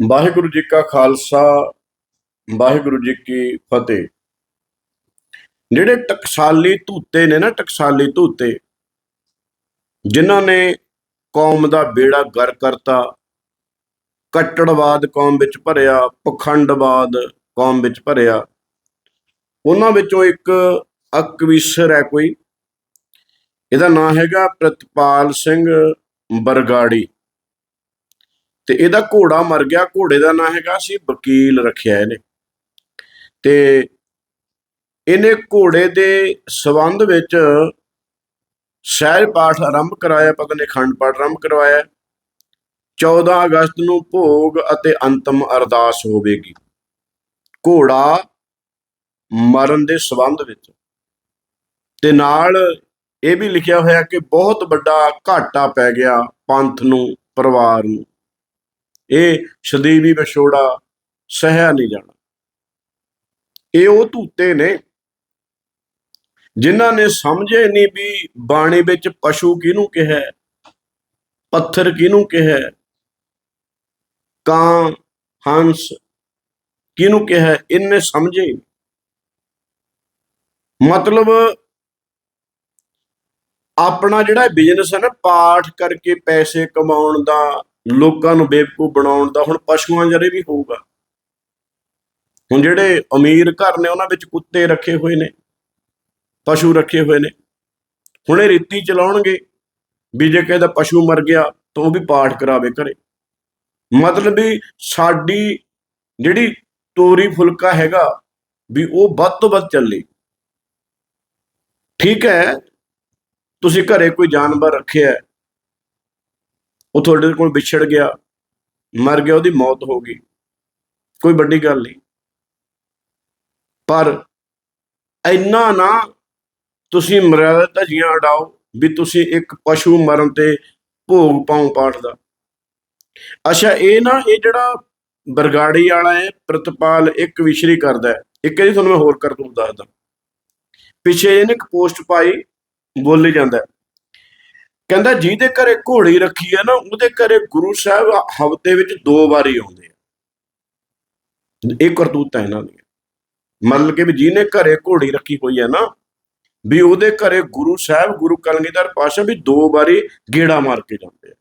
ਵਾਹਿਗੁਰੂ ਜੀ ਕਾ ਖਾਲਸਾ, ਵਾਹਿਗੁਰੂ ਜੀ ਕੀ ਫਤਿਹ। ਜਿਹੜੇ ਟਕਸਾਲੀ ਧੂਤੇ ਨੇ ਨਾ, ਟਕਸਾਲੀ ਧੂਤੇ, ਜਿਨ੍ਹਾਂ ਨੇ ਕੌਮ ਦਾ ਬੇੜਾ ਗਰ ਕਰਤਾ, ਕੱਟੜਵਾਦ ਕੌਮ ਵਿੱਚ ਭਰਿਆ, ਪਖੰਡਵਾਦ ਕੌਮ ਵਿੱਚ ਭਰਿਆ, ਉਹਨਾਂ ਵਿੱਚੋਂ ਇੱਕ ਅਕਵੀਸਰ ਹੈ ਕੋਈ। ਇਹਦਾ ਨਾਮ ਹੈਗਾ ਪ੍ਰਤਪਾਲ ਸਿੰਘ ਬਰਗਾੜੀ। ਤੇ ਇਹਦਾ ਘੋੜਾ ਮਰ ਗਿਆ, ਘੋੜੇ ਦਾ ਨਾਂ ਹੈਗਾ ਸੀ ਵਕੀਲ ਰੱਖਿਆ ਇਹਨੇ। ਤੇ ਇਹਨੇ ਘੋੜੇ ਦੇ ਸਬੰਧ ਵਿੱਚ ਸਹਿਜ ਪਾਠ ਆਰੰਭ ਕਰਾਇਆ, ਪਤਾ ਨਹੀਂ ਖੰਡ ਪਾਠ ਆਰੰਭ ਕਰਵਾਇਆ। 14 ਅਗਸਤ ਨੂੰ ਭੋਗ ਅਤੇ ਅੰਤਮ ਅਰਦਾਸ ਹੋਵੇਗੀ। ਘੋੜਾ ਮਰਨ ਦੇ ਸਬੰਧ ਵਿੱਚ। ਤੇ ਨਾਲ ਇਹ ਵੀ ਲਿਖਿਆ ਹੋਇਆ ਕਿ ਬਹੁਤ ਵੱਡਾ ਘਾਟਾ ਪੈ ਗਿਆ ਪੰਥ ਨੂੰ, ਪਰਿਵਾਰ ਨੂੰ। ਇਹ ਸਦੀਵੀ ਵਿਛੋੜਾ, ਸਹਿਆ ਨਹੀਂ ਜਾਣਾ। ਇਹ ਉਹ ਧੂਤੇ ਨੇ ਜਿਨ੍ਹਾਂ ਨੇ ਸਮਝੇ ਨਹੀਂ ਵੀ ਬਾਣੀ ਵਿੱਚ ਪਸ਼ੂ ਕਿਹਨੂੰ ਕਿਹਾ ਪੱਥਰ ਕਿਹਨੂੰ ਕਿਹਾ ਕਾਂ, ਹੰਸ ਕਿਹਨੂੰ ਕਿਹਾ ਇਹਨੇ ਸਮਝੇ ਮਤਲਬ ਆਪਣਾ ਜਿਹੜਾ ਬਿਜ਼ਨਸ ਹੈ ਨਾ, ਪਾਠ ਕਰਕੇ ਪੈਸੇ ਕਮਾਉਣ ਦਾ ਲੋਕਾਂ ਨੂੰ ਬੇਵਕੂਫ ਬਣਾਉਣ ਦਾ ਹੁਣ ਪਸ਼ੂਆਂ ਜਰੇ ਵੀ ਹੋਊਗਾ। ਹੁਣ ਜਿਹੜੇ ਅਮੀਰ ਘਰ ਨੇ, ਉਹਨਾਂ ਵਿੱਚ ਕੁੱਤੇ ਰੱਖੇ ਹੋਏ ਨੇ, ਪਸ਼ੂ ਰੱਖੇ ਹੋਏ ਨੇ। ਹੁਣ ਇਹ ਰੀਤੀ ਚਲਾਉਣਗੇ ਵੀ ਜੇ ਕਿਸੇ ਦਾ ਪਸ਼ੂ ਮਰ ਗਿਆ ਤਾਂ ਉਹ ਵੀ ਪਾਠ ਕਰਾਵੇ ਘਰੇ। ਮਤਲਬ ਵੀ ਸਾਡੀ ਜਿਹੜੀ ਤੋਰੀ ਫੁਲਕਾ ਹੈਗਾ ਵੀ ਉਹ ਵੱਧ ਤੋਂ ਵੱਧ ਚੱਲੇ। ਠੀਕ ਹੈ, ਤੁਸੀਂ ਘਰੇ ਕੋਈ ਜਾਨਵਰ ਰੱਖਿਆ ਉਹ ਤੁਹਾਡੇ ਕੋਲ ਵਿਛੜ ਗਿਆ, ਮਰ ਗਿਆ, ਉਹਦੀ ਮੌਤ ਹੋ ਗਈ। ਕੋਈ ਵੱਡੀ ਗੱਲ ਨਹੀਂ। ਪਰ ਇੰਨਾ ਨਾ ਤੁਸੀਂ ਮਰਿਆਦਾ ਧਜੀਆਂ ਉਡਾਓ ਵੀ ਤੁਸੀਂ ਇੱਕ ਪਸ਼ੂ ਮਰਨ ਤੇ ਭੋਗ ਪਾਉ ਪਾਠ ਦਾ। ਅੱਛਾ, ਇਹ ਨਾ, ਇਹ ਜਿਹੜਾ ਬਰਗਾੜੀ ਵਾਲਾ ਹੈ, ਪ੍ਰਤਪਾਲ ਇੱਕ ਵਿਸ਼ਰੀ ਕਰਦਾ ਹੈ। ਇੱਕ ਇਹਦੀ ਤੁਹਾਨੂੰ ਮੈਂ ਹੋਰ ਕਰਤੂਤ ਦੱਸਦਾ। ਪਿੱਛੇ ਇਹਨੇ ਇੱਕ ਪੋਸਟ ਪਾਈ, ਬੋਲੀ ਜਾਂਦਾ ਕਹਿੰਦਾ ਜਿਹਦੇ ਘਰੇ ਘੋੜੀ ਰੱਖੀ ਹੈ ਨਾ, ਉਹਦੇ ਘਰੇ ਗੁਰੂ ਸਾਹਿਬ ਹਫ਼ਤੇ ਵਿੱਚ ਦੋ ਵਾਰੀ ਆਉਂਦੇ ਆ। ਇਹ ਕਰਤੂਤਾਂ ਇਹਨਾਂ ਦੀਆਂ। ਮਤਲਬ ਕਿ ਵੀ ਜਿਹਨੇ ਘਰੇ ਘੋੜੀ ਰੱਖੀ ਹੋਈ ਹੈ ਨਾ, ਵੀ ਉਹਦੇ ਘਰੇ ਗੁਰੂ ਸਾਹਿਬ, ਗੁਰੂ ਕਲਗੀਧਰ ਪਾਸ਼ਾ ਵੀ ਦੋ ਵਾਰੀ ਗੇੜਾ ਮਾਰ ਕੇ ਜਾਂਦੇ ਆ।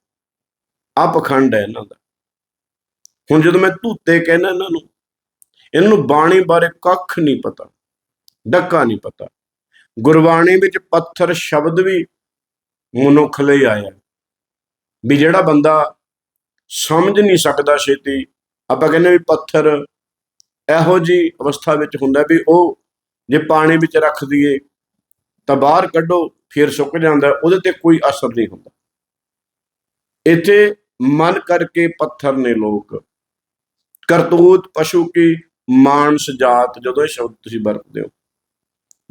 ਆ ਪਖੰਡ ਹੈ ਇਹਨਾਂ ਦਾ। ਹੁਣ ਜਦੋਂ ਮੈਂ ਧੂਤੇ ਕਹਿੰਦਾ ਇਹਨਾਂ ਨੂੰ ਇਹਨਾਂ ਨੂੰ ਬਾਣੀ ਬਾਰੇ ਕੱਖ ਨਹੀਂ ਪਤਾ, ਡੱਕਾ ਨਹੀਂ ਪਤਾ। ਗੁਰਬਾਣੀ ਵਿੱਚ ਪੱਥਰ ਸ਼ਬਦ ਵੀ ਮਨੁੱਖ ਲਈ ਆਇਆ। ਵੀ ਜਿਹੜਾ ਬੰਦਾ ਸਮਝ ਨਹੀਂ ਸਕਦਾ ਛੇਤੀ, ਆਪਾਂ ਕਹਿੰਦੇ ਵੀ ਪੱਥਰ ਇਹੋ ਜੀ ਅਵਸਥਾ ਵਿੱਚ ਹੁੰਦਾ ਵੀ ਉਹ ਜੇ ਪਾਣੀ ਵਿੱਚ ਰੱਖ ਦਈਏ ਤਾਂ ਬਾਹਰ ਕੱਢੋ, ਫਿਰ ਸੁੱਕ ਜਾਂਦਾ, ਉਹਦੇ ਤੇ ਕੋਈ ਅਸਰ ਨਹੀਂ ਹੁੰਦਾ। ਇੱਥੇ ਮਨ ਕਰਕੇ ਪੱਥਰ ਨੇ ਲੋਕ। ਕਰਤੂਤ, ਪਸ਼ੂ ਕੀ ਮਾਨਸ ਜਾਤ, ਜਦੋਂ ਇਹ ਸ਼ਬਦ ਤੁਸੀਂ ਵਰਤਦੇ ਹੋ।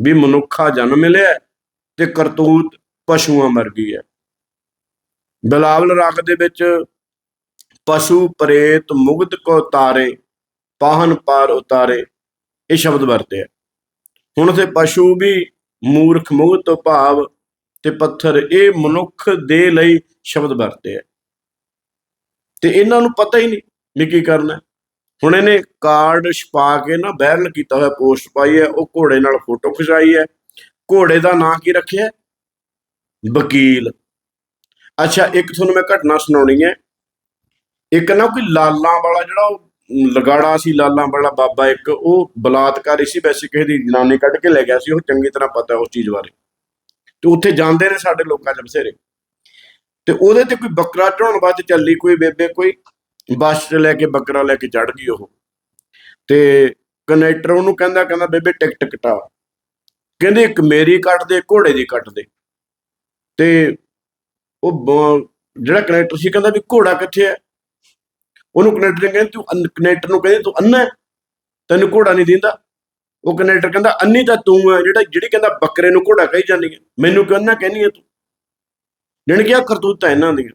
ਵੀ ਮਨੁੱਖਾ ਜਨਮ ਮਿਲਿਆ ਤੇ ਕਰਤੂਤ ਪਸ਼ੂਆਂ ਵਰਗੀ ਹੈ। ਬਿਲਾਵਲ ਰਾਗ ਦੇ ਵਿੱਚ ਪਸ਼ੂ ਪ੍ਰੇਤ ਮੁਗਧ ਕੋ ਤਾਰੇ, ਪਾਹਨ ਪਾਰ ਉਤਾਰੇ, ਇਹ ਸ਼ਬਦ ਵਰਤੇ ਆ ਹੁਣ ਤੇ ਪਸ਼ੂ ਵੀ ਮੂਰਖ ਮੁਗਧ ਤੋਂ ਭਾਵ ਤੇ ਪੱਥਰ ਇਹ ਮਨੁੱਖ ਦੇ ਲਈ ਸ਼ਬਦ ਵਰਤੇ ਆ ਤੇ ਇਹਨਾਂ ਨੂੰ ਪਤਾ ਹੀ ਨਹੀਂ ਵੀ ਕੀ ਕਰਨਾ ਹੁਣ ਇਹਨੇ ਕਾਰਡ ਛਪਾ ਕੇ ਨਾ ਵਾਇਰਲ ਕੀਤਾ ਹੋਇਆ ਪੋਸਟ ਪਾਈ ਹੈ, ਉਹ ਘੋੜੇ ਨਾਲ ਫੋਟੋ ਖਿਚਾਈ ਹੈ। ਘੋੜੇ ਦਾ ਨਾਂ ਕੀ ਰੱਖਿਆ ਵਕੀਲ। ਅੱਛਾ, ਇੱਕ ਤੁਹਾਨੂੰ ਮੈਂ ਘਟਨਾ ਸੁਣਾਉਣੀ ਹੈ। ਇੱਕ ਨਾ ਕੋਈ ਲਾਲਾਂ ਵਾਲਾ ਜਿਹੜਾ ਉਹ ਲਗਾੜਾ ਸੀ, ਲਾਲਾਂ ਵਾਲਾ ਬਾਬਾ ਇੱਕ, ਉਹ ਬਲਾਤਕਾਰੀ ਸੀ, ਵੈਸੇ ਕਿਸੇ ਦੀ ਜਨਾਨੀ ਕੱਢ ਕੇ ਲੈ ਗਿਆ ਸੀ, ਉਹ ਚੰਗੀ ਤਰ੍ਹਾਂ ਪਤਾ ਉਸ ਚੀਜ਼ ਬਾਰੇ। ਤੇ ਉੱਥੇ ਜਾਂਦੇ ਨੇ ਸਾਡੇ ਲੋਕਾਂ ਚ ਬਸੇਰੇ ਤੇ ਉਹਦੇ ਤੇ ਕੋਈ ਬੱਕਰਾ ਚੜਾਉਣ ਵਾਸਤੇ ਚੱਲੀ ਕੋਈ ਬੇਬੇ ਕੋਈ, ਬੱਸ 'ਚ ਲੈ ਕੇ ਬੱਕਰਾ ਲੈ ਕੇ ਚੜ ਗਈ ਉਹ। ਤੇ ਕਨੈਕਟਰ ਉਹਨੂੰ ਕਹਿੰਦਾ ਕਹਿੰਦਾ, ਬੇਬੇ, ਟਿਕਟ ਕਟਾ ਕਹਿੰਦੇ, ਇੱਕ ਮੇਰੀ ਕੱਟ ਦੇ ਘੋੜੇ ਦੀ ਕੱਟ ਦੇ। ਤੇ ਉਹ ਜਿਹੜਾ ਕਨੈਕਟਰ ਸੀ ਕਹਿੰਦਾ ਵੀ ਘੋੜਾ ਕਿੱਥੇ ਹੈ? ਉਹਨੂੰ ਕਨੈਕਟਰ ਨੇ ਕਹਿੰਦਾ, ਤੂੰ ਕਨੈਕਟਰ ਨੂੰ ਕਹਿੰਦੇ, ਤੂੰ ਅੰਨਾ ਤੈਨੂੰ ਘੋੜਾ ਨਹੀਂ ਦਿੰਦਾ? ਉਹ ਕਨੈਕਟਰ ਕਹਿੰਦਾ ਅੰਨੀ ਤਾਂ ਤੂੰ ਹੈ, ਜਿਹੜਾ, ਜਿਹੜੀ ਕਹਿੰਦਾ ਬੱਕਰੇ ਨੂੰ ਘੋੜਾ ਕਹੀ ਜਾਂਦੀ ਹੈ। ਮੈਨੂੰ ਕਿਉਂ ਨਾ ਕਹਿੰਦੀ ਹੈ ਤੂੰ? ਜਾਣੀ ਕਿ ਆ ਕਰਤੂਤਾਂ ਇਹਨਾਂ ਦੀਆਂ।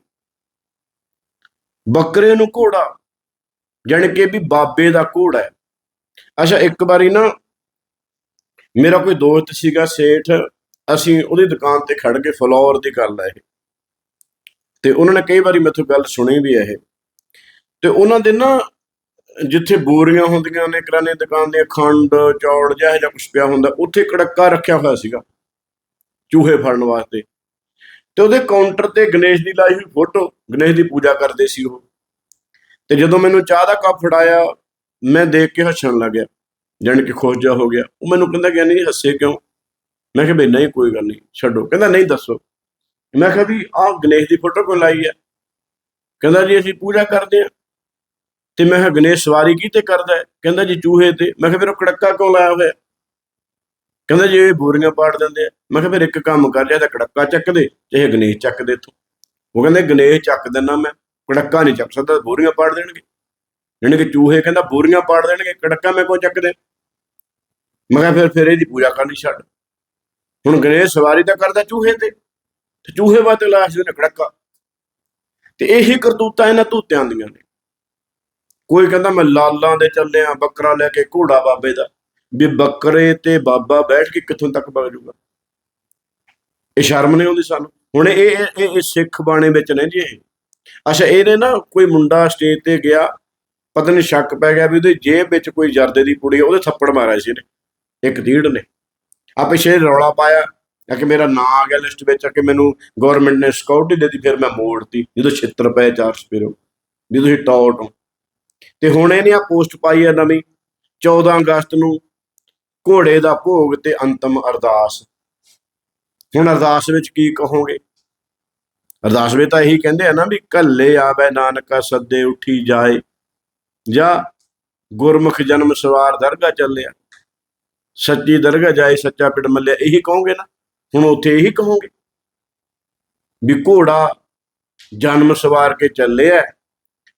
ਬੱਕਰੇ ਨੂੰ ਘੋੜਾ, ਜਾਣੀ ਕਿ ਵੀ ਬਾਬੇ ਦਾ ਘੋੜਾ ਹੈ। ਅੱਛਾ, ਇੱਕ ਵਾਰੀ ਨਾ, ਮੇਰਾ ਕੋਈ ਦੋਸਤ ਸੀਗਾ, ਸੇਠ ਅਸੀਂ ਉਹਦੀ ਦੁਕਾਨ ਤੇ ਖੜ ਕੇ ਫਲੋਰ ਦੀ ਗੱਲ ਹੈ ਇਹ। ਤੇ ਉਹਨਾਂ ਨੇ ਕਈ ਵਾਰੀ ਮੈਥੋਂ ਗੱਲ ਸੁਣੀ ਵੀ ਹੈ ਇਹ। ਤੇ ਉਹਨਾਂ ਦੇ ਨਾ ਜਿੱਥੇ ਬੋਰੀਆਂ ਹੁੰਦੀਆਂ ਨੇ ਕਿਰਾਣੇ ਦੁਕਾਨ ਦੀਆਂ, ਖੰਡ ਚੌੜ ਜਿਹਾ ਜਿਹਾ ਕੁਛ ਪਿਆ ਹੁੰਦਾ, ਉੱਥੇ ਕੜੱਕਾ ਰੱਖਿਆ ਹੋਇਆ ਸੀਗਾ ਚੂਹੇ ਫੜਨ ਵਾਸਤੇ। ਤੇ ਉਹਦੇ ਕਾਊਂਟਰ ਤੇ ਗਣੇਸ਼ ਦੀ ਲਾਈ ਹੋਈ ਫੋਟੋ, ਗਣੇਸ਼ ਦੀ ਪੂਜਾ ਕਰਦੇ ਸੀ ਉਹ। ਤੇ ਜਦੋਂ ਮੈਨੂੰ ਚਾਹ ਦਾ ਕੱਪ ਫੜਾਇਆ, ਮੈਂ ਦੇਖ ਕੇ ਹੱਸਣ ਲੱਗਿਆ। ਜਾਣੀ ਕਿ ਖੁਸ਼ ਜਾ ਹੋ ਗਿਆ। ਉਹ ਮੈਨੂੰ ਕਹਿੰਦਾ ਕਿ ਨਹੀਂ ਹੱਸੇ ਕਿਉਂ? ਮੈਂ ਕਿਹਾ ਬਈ ਨਹੀਂ, ਕੋਈ ਗੱਲ ਨਹੀਂ, ਛੱਡੋ। ਕਹਿੰਦਾ, ਨਹੀਂ, ਦੱਸੋ। ਮੈਂ ਕਿਹਾ ਵੀ ਆਹ ਗਣੇਸ਼ ਦੀ ਫੋਟੋ ਕਿਉਂ ਲਾਈ ਹੈ ਕਹਿੰਦਾ ਜੀ, ਅਸੀਂ ਪੂਜਾ ਕਰਦੇ ਹਾਂ। ਤੇ ਮੈਂ ਕਿਹਾ, ਗਣੇਸ਼ ਸਵਾਰੀ ਕੀਤੇ ਕਰਦਾ ਹੈ? ਕਹਿੰਦਾ ਜੀ, ਚੂਹੇ ਤੇ। ਮੈਂ ਕਿਹਾ, ਫਿਰ ਉਹ ਕੜੱਕਾ ਕਿਉਂ ਲਾਇਆ ਹੋਇਆ? ਕਹਿੰਦਾ ਜੀ, ਇਹ ਬੋਰੀਆਂ ਪਾੜ ਦਿੰਦੇ ਆ। ਮੈਂ ਕਿਹਾ, ਫਿਰ ਇੱਕ ਕੰਮ ਕਰ ਲਿਆ ਤਾਂ ਕੜੱਕਾ ਚੱਕ ਦੇ ਚਾਹੇ ਗਣੇਸ਼ ਚੱਕ ਦੇ ਇੱਥੋਂ। ਉਹ ਕਹਿੰਦੇ, ਗਣੇਸ਼ ਚੱਕ ਦਿੰਦਾ ਮੈਂ। ਕੜੱਕਾ ਨਹੀਂ ਚੱਕ ਸਕਦਾ, ਬੋਰੀਆਂ ਪਾੜ ਦੇਣਗੇ। ਜਾਣੀ ਕਿ ਚੂਹੇ ਕਹਿੰਦਾ, ਬੋਰੀਆਂ ਪਾੜ ਦੇਣਗੇ, ਕੜੱਕਾ ਮੈਂ ਕੋ ਚੱਕ ਦੇ ਮੈਂ ਕਿਹਾ, ਫਿਰ ਫਿਰ ਇਹਦੀ ਪੂਜਾ ਕਰਨੀ ਛੱਡ। ਹੁਣ ਗਣੇਸ਼ ਸਵਾਰੀ ਤਾਂ ਕਰਦਾ ਚੂਹੇ ਤੇ ਤੇ ਚੂਹੇ ਵਾਤੇ ਲਾਇਆ ਸੀ ਉਹਨੇ ਤੇ ਇਹੀ ਕਰਤੂਤਾਂ ਇਹਨਾਂ ਧੂਤਿਆਂ ਦੀਆਂ ਨੇ। ਕੋਈ ਕਹਿੰਦਾ ਮੈਂ ਲਾਲਾਂ ਦੇ ਚੱਲਿਆ, ਬੱਕਰਾ ਲੈ ਕੇ ਘੋੜਾ ਬਾਬੇ ਦਾ, ਵੀ ਬੱਕਰੇ ਤੇ ਬਾਬਾ ਬੈਠ ਕੇ ਕਿੱਥੋਂ ਤੱਕ ਵਗ ਜਾਊਗਾ? ਇਹ ਸ਼ਰਮ ਨਹੀਂ ਆਉਂਦੀ ਸਾਨੂੰ। ਹੁਣ ਇਹ ਇਹ ਸਿੱਖ ਬਾਣੇ ਵਿੱਚ ਨੇ ਜੀ ਇਹ। ਅੱਛਾ, ਇਹਨੇ ਨਾ ਕੋਈ ਮੁੰਡਾ ਸਟੇਜ ਤੇ ਗਿਆ, ਪਤਾ ਨਹੀਂ ਸ਼ੱਕ ਪੈ ਗਿਆ ਵੀ ਉਹਦੀ ਜੇਬ ਵਿੱਚ ਕੋਈ ਜਰਦੇ ਦੀ ਪੁੜੀ ਉਹਦੇ ਥੱਪੜ ਮਾਰਿਆ ਸੀ ਇਹਨੇ। ਇੱਕ ਢੀੜ ਨੇ। ਆ ਪਿੱਛੇ ਰੌਲਾ ਪਾਇਆ, ਆ ਕਿ ਮੇਰਾ ਨਾਂ ਆ ਗਿਆ ਲਿਸਟ ਵਿੱਚ, ਆ ਕਿ ਮੈਨੂੰ ਗਵਰਨਮੈਂਟ ਨੇ ਸਿਕਿਉਰਿਟੀ ਦੇ ਦਿੱਤੀ, ਫਿਰ ਮੈਂ ਮੋੜਤੀ, ਜਦੋਂ 76 ਰੁਪਏ ਚਾਰ ਸਪੇਰੋ ਵੀ ਤੁਸੀਂ ਟੌਟ ਹੋ ਤੇ ਹੁਣ ਇਹਨੇ ਆ ਪੋਸਟ ਪਾਈ ਆ ਨਵੀਂ 14 ਅਗਸਤ ਨੂੰ ਘੋੜੇ ਦਾ ਭੋਗ ਤੇ ਅੰਤਮ ਅਰਦਾਸ। ਹੁਣ ਅਰਦਾਸ ਵਿੱਚ ਕੀ ਕਹੋਗੇ? ਅਰਦਾਸ ਵਿੱਚ ਤਾਂ ਇਹੀ ਕਹਿੰਦੇ ਆ ਨਾ ਵੀ ਕੱਲੇ ਆਵੇ ਨਾਨਕਾ ਸੱਦੇ ਉੱਠੀ ਜਾਏ, ਜਾਂ ਗੁਰਮੁਖ ਜਨਮ ਸਵਾਰ ਦਰਗਾ ਚੱਲਿਆ। ਸੱਚੀ ਦਰਗਾਹ ਜਾਏ, ਸੱਚਾ ਪਿੰਡ ਮੱਲਿਆ, ਇਹੀ ਕਹੋਗੇ ਨਾ? ਹੁਣ ਉੱਥੇ ਇਹੀ ਕਹੋਗੇ ਵੀ ਘੋੜਾ ਜਨਮ ਸਵਾਰ ਕੇ ਚੱਲਿਆ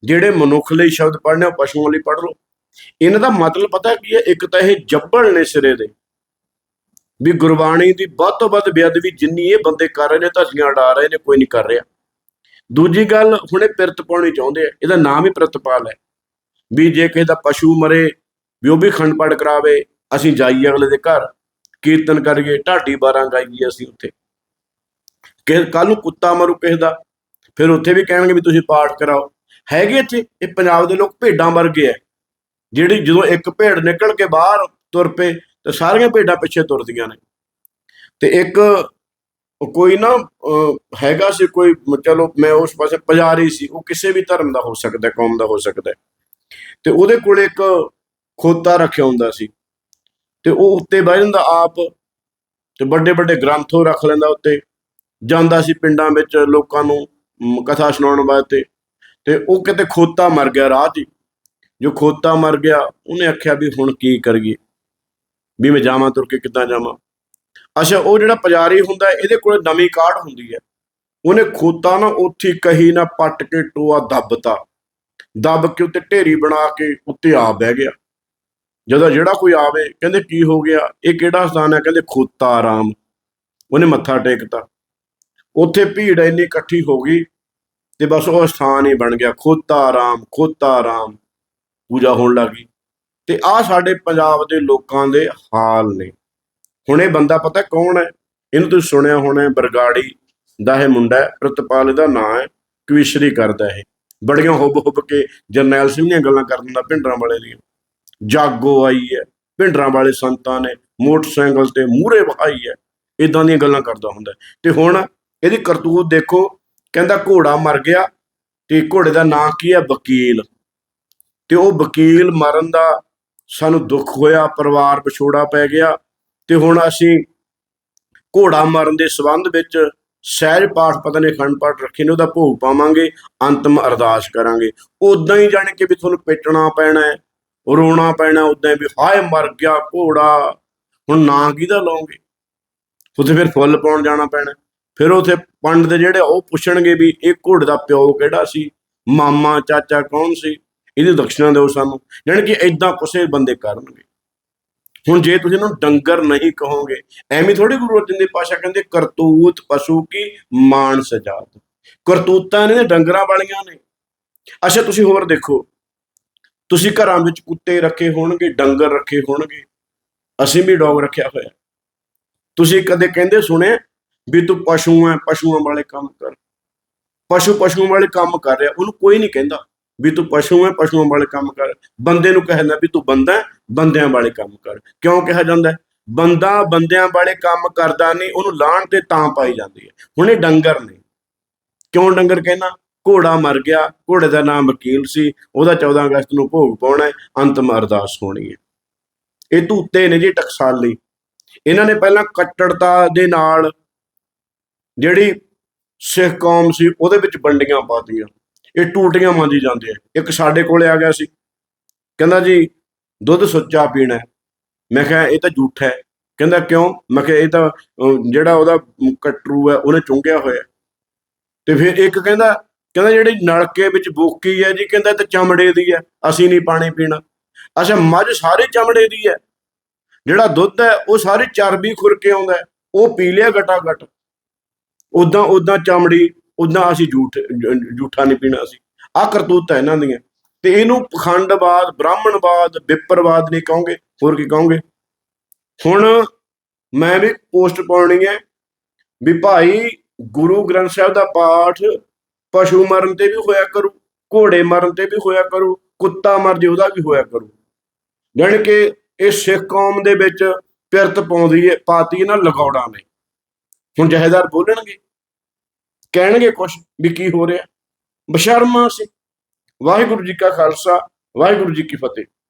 ਜਿਹੜੇ ਮਨੁੱਖ ਲਈ ਸ਼ਬਦ ਪੜ੍ਹਨੇ, ਉਹ ਪਸ਼ੂਆਂ ਲਈ ਪੜ੍ਹ ਲਓ। ਇਹਨਾਂ ਦਾ ਮਤਲਬ ਪਤਾ ਕੀ ਹੈ? ਇੱਕ ਤਾਂ ਇਹ ਜੱਬਲ ਨੇ ਸਿਰੇ ਦੇ। ਵੀ ਗੁਰਬਾਣੀ ਦੀ ਵੱਧ ਤੋਂ ਵੱਧ ਬੇਅਦਬੀ ਜਿੰਨੀ ਇਹ ਬੰਦੇ ਕਰ ਰਹੇ ਨੇ ਧੱਜੀਆਂ ਉਡਾ ਰਹੇ ਨੇ, ਕੋਈ ਨਹੀਂ ਕਰ ਰਿਹਾ। ਦੂਜੀ ਗੱਲ, ਹੁਣੇ ਪਿਰਤ ਪਾਉਣੀ ਚਾਹੁੰਦੇ ਆ। ਇਹਦਾ ਨਾਮ ਹੀ ਪ੍ਰਤਪਾਲ ਹੈ। ਵੀ ਜੇ ਕਿਸੇ ਦਾ ਪਸ਼ੂ ਮਰੇ, ਵੀ ਉਹ ਵੀ ਖੰਡ ਪਾਠ ਕਰਾਵੇ ਅਸੀਂ ਜਾਈਏ ਅਗਲੇ ਦੇ ਘਰ, ਕੀਰਤਨ ਕਰੀਏ, ਢਾਡੀ ਬਾਰਾਂ ਗਾਈਏ ਅਸੀਂ ਉੱਥੇ। ਕਿ ਕੱਲ ਨੂੰ ਕੁੱਤਾ ਮਰੂ ਕਿਸੇ ਦਾ, ਫਿਰ ਉੱਥੇ ਵੀ ਕਹਿਣਗੇ ਵੀ ਤੁਸੀਂ ਪਾਠ ਕਰਾਓ। ਹੈਗੇ ਇੱਥੇ, ਇਹ ਪੰਜਾਬ ਦੇ ਲੋਕ ਭੇਡਾਂ ਵਰਗੇ ਆ ਜਿਹੜੀ ਜਦੋਂ ਇੱਕ ਭੇਡ ਨਿਕਲ ਕੇ ਬਾਹਰ ਤੁਰ ਪਏ, ਤਾਂ ਸਾਰੀਆਂ ਭੇਡਾਂ ਪਿੱਛੇ ਤੁਰਦੀਆਂ ਨੇ। ਤੇ ਇੱਕ ਕੋਈ ਨਾ ਹੈਗਾ ਸੀ ਕੋਈ, ਚਲੋ ਮੈਂ ਉਸ ਪਾਸੇ ਪੁਜਾਰੀ ਸੀ, ਉਹ ਕਿਸੇ ਵੀ ਧਰਮ ਦਾ ਹੋ ਸਕਦਾ, ਕੌਮ ਦਾ ਹੋ ਸਕਦਾ। ਤੇ ਉਹਦੇ ਕੋਲ ਇੱਕ ਖੋਤਾ ਰੱਖਿਆ ਹੁੰਦਾ ਸੀ। ਤੇ ਉਹ ਉੱਤੇ ਬਹਿ ਜਾਂਦਾ ਆਪ ਤੇ ਵੱਡੇ ਵੱਡੇ ਗ੍ਰੰਥੋ ਰੱਖ ਲੈਂਦਾ ਉੱਤੇ। ਜਾਂਦਾ ਸੀ ਪਿੰਡਾਂ ਵਿੱਚ ਲੋਕਾਂ ਨੂੰ ਕਥਾ ਸੁਣਾਉਣ ਵਾਸਤੇ। ਤੇ ਉਹ ਕਿਤੇ ਖੋਤਾ ਮਰ ਗਿਆ ਰਾਹ 'ਚ ਜੋ ਖੋਤਾ ਮਰ ਗਿਆ, ਉਹਨੇ ਆਖਿਆ ਵੀ ਹੁਣ ਕੀ ਕਰੀਏ? ਵੀ ਮੈਂ ਜਾਵਾਂ, ਤੁਰ ਕੇ ਕਿੱਦਾਂ ਜਾਵਾਂ? ਅੱਛਾ, ਉਹ ਜਿਹੜਾ ਪੁਜਾਰੀ ਹੁੰਦਾ, ਇਹਦੇ ਕੋਲ ਨਵੀਂ ਕਾਢ ਹੁੰਦੀ ਹੈ। ਉਹਨੇ ਖੋਤਾ ਨਾ ਉੱਥੇ ਕਹੀ ਨਾ ਪੱਟ ਕੇ ਟੋਆ ਦੱਬਤਾ। ਦੱਬ ਕੇ ਉੱਤੇ ਢੇਰੀ ਬਣਾ ਕੇ ਉੱਤੇ ਆ ਬਹਿ ਗਿਆ। ਜਦੋਂ ਜਿਹੜਾ ਕੋਈ ਆਵੇ, ਕਹਿੰਦੇ ਕੀ ਹੋ ਗਿਆ? ਇਹ ਕਿਹੜਾ ਸਥਾਨ ਹੈ? ਕਹਿੰਦੇ ਖੋਤਾ ਆਰਾਮ ਉਹਨੇ ਮੱਥਾ ਟੇਕਤਾ। ਉੱਥੇ ਭੀੜ ਇੰਨੀ ਇਕੱਠੀ ਹੋ ਗਈ ਤੇ ਬਸ ਉਹ ਸਥਾਨ ਹੀ ਬਣ ਗਿਆ। ਖੋਤਾ ਰਾਮ ਖੋਤਾ ਰਾਮ ਪੂਜਾ ਹੋਣ ਲੱਗੀ ਤੇ ਆ ਸਾਡੇ ਪੰਜਾਬ ਦੇ ਲੋਕਾਂ ਦੇ ਹਾਲ ਨੇ। ਹੁਣ ਇਹ ਬੰਦਾ ਪਤਾ ਕੌਣ ਹੈ? ਇਹਨੂੰ ਤੁਸੀਂ ਸੁਣਿਆ ਹੋਣਾ ਬਰਗਾੜੀ ਦਾ ਇਹ ਮੁੰਡਾ ਹੈ, ਪ੍ਰਤਪਾਲ ਇਹਦਾ ਨਾਂ ਹੈ, ਕਵਿਸ਼ਰੀ ਕਰਦਾ ਇਹ। ਬੜੀਆਂ ਹੁੱਬ ਹੁੱਬ ਕੇ ਜਰਨੈਲ ਸਿੰਘ ਦੀਆਂ ਗੱਲਾਂ ਕਰ ਦਿੰਦਾ ਭਿੰਡਰਾਂ ਵਾਲੇ ਦੀਆਂ। ਜਾਗੋ ਆਈ ਹੈ, ਭਿੰਡਰਾਂ ਵਾਲੇ ਸੰਤਾਂ ਨੇ ਮੋਟਰਸਾਈਕਲ ਤੇ ਮੂਹਰੇ ਵਹਾਈ ਹੈ ਇਦਾਂ ਦੀਆਂ ਗੱਲਾਂ ਕਰਦਾ ਹੁੰਦਾ ਤੇ ਹੁਣ ਇਹਦੀ ਕਰਤੂਤ ਦੇਖੋ, ਕਹਿੰਦਾ ਘੋੜਾ ਮਰ ਗਿਆ ਤੇ ਘੋੜੇ ਦਾ ਨਾਂ ਕੀ ਹੈ? ਵਕੀਲ। ਤੇ ਉਹ ਵਕੀਲ ਮਰਨ ਦਾ ਸਾਨੂੰ ਦੁੱਖ ਹੋਇਆ, ਪਰਿਵਾਰ ਵਿਛੋੜਾ ਪੈ ਗਿਆ। ਤੇ ਹੁਣ ਅਸੀਂ ਘੋੜਾ ਮਰਨ ਦੇ ਸਬੰਧ ਵਿੱਚ ਸਹਿਜ ਪਾਠ ਪਤਾ ਨਹੀਂ ਅਖੰਡ ਪਾਠ ਰੱਖੇ ਨੇ, ਉਹਦਾ ਭੋਗ ਪਾਵਾਂਗੇ, ਅੰਤਮ ਅਰਦਾਸ ਕਰਾਂਗੇ। ਉਦਾਂ ਹੀ ਜਾਣ ਕੇ ਵੀ ਤੁਹਾਨੂੰ ਪੇਟਣਾ ਪੈਣਾ ਹੈ। ਰੋਣਾ ਪੈਣਾ ਉਦਾਂ ਵੀ, ਹਾਏ ਮਰ ਗਿਆ ਘੋੜਾ, ਹੁਣ ਨਾਂ ਕਿਹਦਾ ਲਾਉਂਗੇ ਉੱਥੇ ਫਿਰ ਫੁੱਲ ਪਾਉਣ ਜਾਣਾ ਪੈਣਾ। ਫਿਰ ਉੱਥੇ ਪੰਡਤ ਜਿਹੜੇ ਉਹ ਪੁੱਛਣਗੇ ਵੀ ਇਹ ਘੋੜੇ ਦਾ ਪਿਓ ਕਿਹੜਾ ਸੀ? ਮਾਮਾ, ਚਾਚਾ ਕੌਣ ਸੀ? ਇਹਦੀ ਦਕਸ਼ਨਾ ਦਿਓ ਸਾਨੂੰ। ਜਾਣੀ ਕਿ ਇਦਾਂ ਕੁਛੇ ਬੰਦੇ ਕਰਨਗੇ। ਹੁਣ ਜੇ ਤੁਸੀਂ ਇਹਨੂੰ ਡੰਗਰ ਨਹੀਂ ਕਹੋਗੇ, ਐਵੇਂ ਥੋੜੀ ਗੁਰੂ ਅਰਜਨ ਦੇਵ ਪਾਸ਼ਾ ਕਹਿੰਦੇ, ਕਰਤੂਤ ਪਸ਼ੂ ਕੀ ਮਾਨ ਸਜਾਤ ਕਰਤੂਤਾਂ ਨੇ ਡੰਗਰਾਂ ਵਾਲੀਆਂ ਨੇ। ਅੱਛਾ, ਤੁਸੀਂ ਹੋਰ ਦੇਖੋ। ਤੁਸੀਂ ਘਰਾਂ ਵਿੱਚ ਕੁੱਤੇ ਰੱਖੇ ਹੋਣਗੇ, ਡੰਗਰ ਰੱਖੇ ਹੋਣਗੇ, ਅਸੀਂ ਵੀ ਡੌਗ ਰੱਖਿਆ ਹੋਇਆ। ਤੁਸੀਂ ਕਦੇ ਕਹਿੰਦੇ ਸੁਣਿਆ ਵੀ ਤੂੰ ਪਸ਼ੂ ਹੈ ਪਸ਼ੂਆਂ ਵਾਲੇ ਕੰਮ ਕਰ। ਪਸ਼ੂ ਪਸ਼ੂਆਂ ਵਾਲੇ ਕੰਮ ਕਰ ਰਿਹਾ, ਉਹਨੂੰ ਕੋਈ ਨਹੀਂ ਕਹਿੰਦਾ ਵੀ ਤੂੰ ਪਸ਼ੂ ਹੈ ਪਸ਼ੂਆਂ ਵਾਲੇ ਕੰਮ ਕਰ। ਬੰਦੇ ਨੂੰ ਕਹਿੰਦਾ ਵੀ ਤੂੰ ਬੰਦਾ ਬੰਦਿਆਂ ਵਾਲੇ ਕੰਮ ਕਰ। ਕਿਉਂ ਕਿਹਾ ਜਾਂਦਾ? ਬੰਦਾ ਬੰਦਿਆਂ ਵਾਲੇ ਕੰਮ ਕਰਦਾ ਨਹੀਂ, ਉਹਨੂੰ ਲਾਹਣ ਤੇ ਤਾਂ ਪਾਈ ਜਾਂਦੀ ਹੈ। ਹੁਣ ਇਹ ਡੰਗਰ ਨੇ। ਕਿਉਂ ਡੰਗਰ ਕਹਿਣਾ ਘੋੜਾ ਮਰ ਗਿਆ ਘੋੜੇ ਦਾ ਨਾਮ ਵਕੀਲ ਸੀ ਉਹਦਾ 14 ਅਗਸਤ ਨੂੰ ਭੋਗ ਪਾਉਣਾ ਹੈ ਅੰਤਮ ਅਰਦਾਸ ਹੋਣੀ ਹੈ। ਇਹ ਧੂਤੇ ਨੇ ਜੀ ਟਕਸਾਲੀ। ਇਹਨਾਂ ਨੇ ਪਹਿਲਾਂ ਕੱਟੜਤਾ ਦੇ ਨਾਲ ਜਿਹੜੀ ਸਿੱਖ ਕੌਮ ਸੀ ਉਹਦੇ ਵਿੱਚ ਵੰਡੀਆਂ ਪਾਤੀਆਂ ਇਹ ਟੂਟੀਆਂ ਮੰਜੀ ਜਾਂਦੇ ਆ ਇੱਕ ਸਾਡੇ ਕੋਲੇ ਆ ਗਿਆ ਸੀ। ਕਹਿੰਦਾ ਜੀ ਦੁੱਧ ਸੁੱਚਾ ਪੀਣਾ ਮੈਂ ਕਿਹਾ ਇਹ ਤਾਂ ਝੂਠ ਹੈ। ਕਹਿੰਦਾ ਕਿਉਂ? ਮੈਂ ਕਿਹਾ ਇਹ ਤਾਂ ਅਹ, ਜਿਹੜਾ ਉਹਦਾ ਕਟਰੂ ਹੈ ਉਹਨੇ ਚੁੰਗਿਆ ਹੋਇਆ ਤੇ ਫਿਰ ਇੱਕ ਕਹਿੰਦਾ ਕਹਿੰਦਾ ਜਿਹੜੀ ਨਲਕੇ ਵਿੱਚ ਬੋਕੀ ਹੈ ਜੀ, ਕਹਿੰਦਾ ਇਹ ਚਮੜੇ ਦੀ ਹੈ, ਅਸੀਂ ਨਹੀਂ ਪਾਣੀ ਪੀਣਾ। ਅੱਛਾ, ਮੱਝ ਸਾਰੇ ਚਮੜੇ ਦੀ ਹੈ। ਜਿਹੜਾ ਦੁੱਧ ਹੈ, ਉਹ ਸਾਰੀ ਚਰਬੀ ਖੁਰ ਕੇ ਆਉਂਦਾ ਉਹ ਪੀ ਲਿਆ ਗਟਾ ਗਟ ਉਦਾਂ ਉਦਾਂ ਚਮੜੀ ਉਦਾਂ ਅਸੀਂ ਝੂਠ ਝ- ਝੂਠਾ ਨਹੀਂ ਪੀਣਾ ਅਸੀਂ। ਆ ਕਰਤੂਤ ਹੈ ਇਹਨਾਂ ਦੀਆਂ। ਤੇ ਇਹਨੂੰ ਪਖੰਡਵਾਦ, ਬ੍ਰਾਹਮਣਵਾਦ, ਵਿਪਰਵਾਦ ਨਹੀਂ ਕਹੋਗੇ। ਹੋਰ ਕੀ ਕਹੋਗੇ? ਹੁਣ ਮੈਂ ਵੀ ਪੋਸਟ ਪਾਉਣੀ ਹੈ ਵੀ ਭਾਈ ਗੁਰੂ ਗ੍ਰੰਥ ਸਾਹਿਬ ਦਾ ਪਾਠ ਪਸ਼ੂ ਮਰਨ ਤੇ ਵੀ ਹੋਇਆ ਕਰੂ, ਘੋੜੇ ਮਰਨ ਤੇ ਵੀ ਹੋਇਆ ਕਰੂ, ਕੁੱਤਾ ਮਰ ਜੇ ਉਹਦਾ ਵੀ ਹੋਇਆ ਕਰੂ। ਜਾਣੀ ਕਿ ਇਹ ਸਿੱਖ ਕੌਮ ਦੇ ਵਿੱਚ ਪਿਰਤ ਪਾਉਂਦੀ ਹੈ ਪਾਤੀ ਨਾ ਲਗੌੜਾਂ ਨੇ। ਹੁਣ ਜਹੇਦਾਰ ਬੋਲਣਗੇ, ਕਹਿਣਗੇ ਕੁਛ ਵੀ ਕੀ ਹੋ ਰਿਹਾ। ਬਸ਼ਰਮਾ ਸੀ। ਵਾਹਿਗੁਰੂ ਜੀ ਕਾ ਖਾਲਸਾ, ਵਾਹਿਗੁਰੂ ਜੀ ਕੀ ਫਤਿਹ।